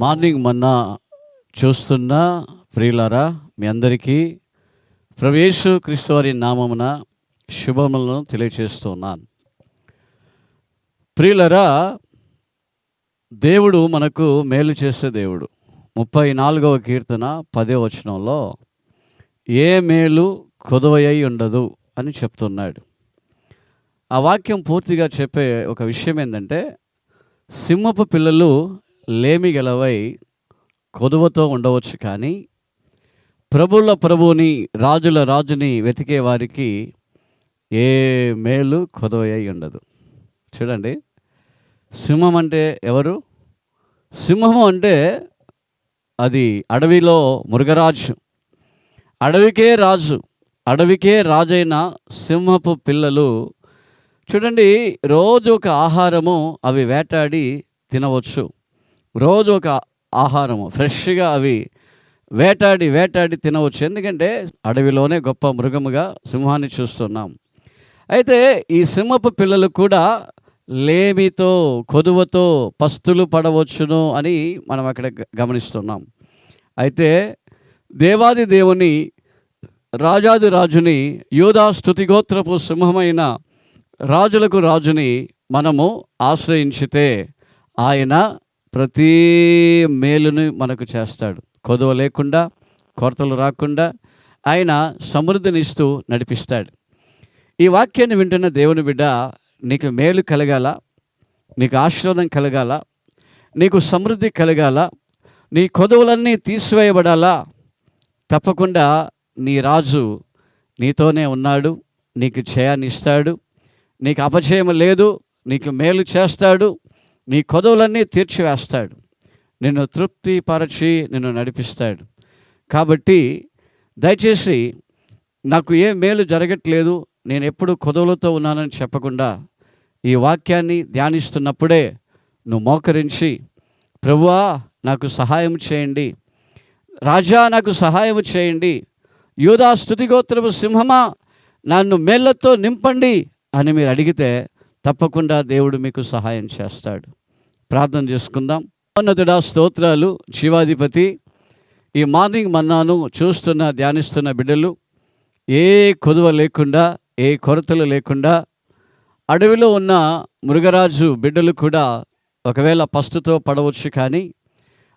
Morning మన్నా చూస్తున్న ప్రియులారా మీ అందరికీ ప్రవేశు క్రీస్తువారి నామమున శుభములను తెలియచేస్తున్నాను. ప్రియులరా దేవుడు మనకు మేలు చేసే దేవుడు. ముప్పై నాలుగవ కీర్తన పదే వచనంలో ఏ మేలు కొదవయ్యి ఉండదు అని చెప్తున్నాడు. ఆ వాక్యం పూర్తిగా చెప్పే ఒక విషయం ఏంటంటే సింహపు పిల్లలు లేమి గలవై కొదువతో ఉండవచ్చు కానీ ప్రభుల ప్రభువుని రాజుల రాజుని వెతికే వారికి ఏ మేలు కొదవయ్యి ఉండదు. చూడండి. సింహం అంటే ఎవరు? సింహము అంటే అది అడవిలో మృగరాజు. అడవికే రాజు అడవికే రాజైన సింహపు పిల్లలు. చూడండి రోజు ఒక ఆహారము అవి వేటాడి తినవచ్చు. రోజు ఒక ఆహారము ఫ్రెష్గా అవి వేటాడి వేటాడి తినవచ్చు. ఎందుకంటే అడవిలోనే గొప్ప మృగముగా సింహాన్ని చూస్తున్నాం. అయితే ఈ సింహపు పిల్లలు కూడా లేమితో కొదువతో పస్తులు పడవచ్చును అని మనం అక్కడ గమనిస్తున్నాం. అయితే దేవాది దేవుని రాజాది రాజుని యూదా స్తుతిగోత్రపు సింహమైన రాజులకు రాజుని మనము ఆశ్రయించితే ఆయన ప్రతి మేలుని మనకు చేస్తాడు. కొదువ లేకుండా కొరతలు రాకుండా ఆయన సమృద్ధినిస్తూ నడిపిస్తాడు. ఈ వాక్యాన్ని వింటున్న దేవుని బిడ్డ నీకు మేలు కలగాల నీకు ఆశీర్వాదం కలగాల నీకు సమృద్ధి కలగాల నీ కొదువులన్నీ తీసివేయబడాలా తప్పకుండా నీ రాజు నీతోనే ఉన్నాడు నీకు జయాన్ని ఇస్తాడు నీకు అపజయం లేదు నీకు మేలు చేస్తాడు నీ కొదవులన్నీ తీర్చివేస్తాడు. నిన్ను తృప్తిపరచి నిన్ను నడిపిస్తాడు. కాబట్టి దయచేసి నాకు ఏ మేలు జరగట్లేదు నేను ఎప్పుడు కొదవులతో ఉన్నానని చెప్పకుండా ఈ వాక్యాన్ని ధ్యానిస్తున్నప్పుడే నువ్వు మోకరించి ప్రభువా నాకు సహాయం చేయండి. రాజా నాకు సహాయం చేయండి. యూదా స్థుతిగోత్రపు సింహమా నన్ను మేళ్ళతో నింపండి అని మీరు అడిగితే తప్పకుండా దేవుడు మీకు సహాయం చేస్తాడు. ప్రార్థన చేసుకుందాం. ఉన్నతుడా స్తోత్రాలు జీవాధిపతి ఈ మార్నింగ్ మన్నాను చూస్తున్న ధ్యానిస్తున్న బిడ్డలు ఏ కొదువ లేకుండా ఏ కొరతలు లేకుండా అడవిలో ఉన్న మృగరాజు బిడ్డలు కూడా ఒకవేళ పస్తుతో పడవచ్చు కానీ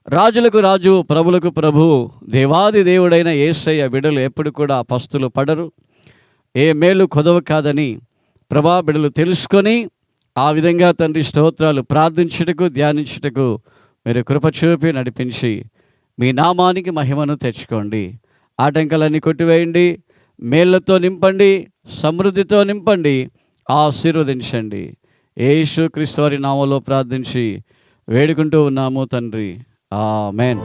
రాజులకు రాజు ప్రభులకు ప్రభు దేవాది దేవుడైన ఏసయ్య బిడ్డలు ఎప్పుడు కూడా పస్తులు పడరు. ఏ మేలు కొదవ కాదని ప్రభా బిడ్డలు తెలుసుకొని ఆ విధంగా తండ్రి స్తోత్రాలు ప్రార్థించుటకు ధ్యానించుటకు మీరు కృప చూపి నడిపించి మీ నామానికి మహిమను తెచ్చుకోండి. ఆటంకాలన్నీ కొట్టివేయండి. మేళ్ళతో నింపండి. సమృద్ధితో నింపండి. ఆశీర్వదించండి. యేసు క్రీస్తు వారి నామంలో ప్రార్థించి వేడుకుంటూ ఉన్నాము తండ్రి. మేన్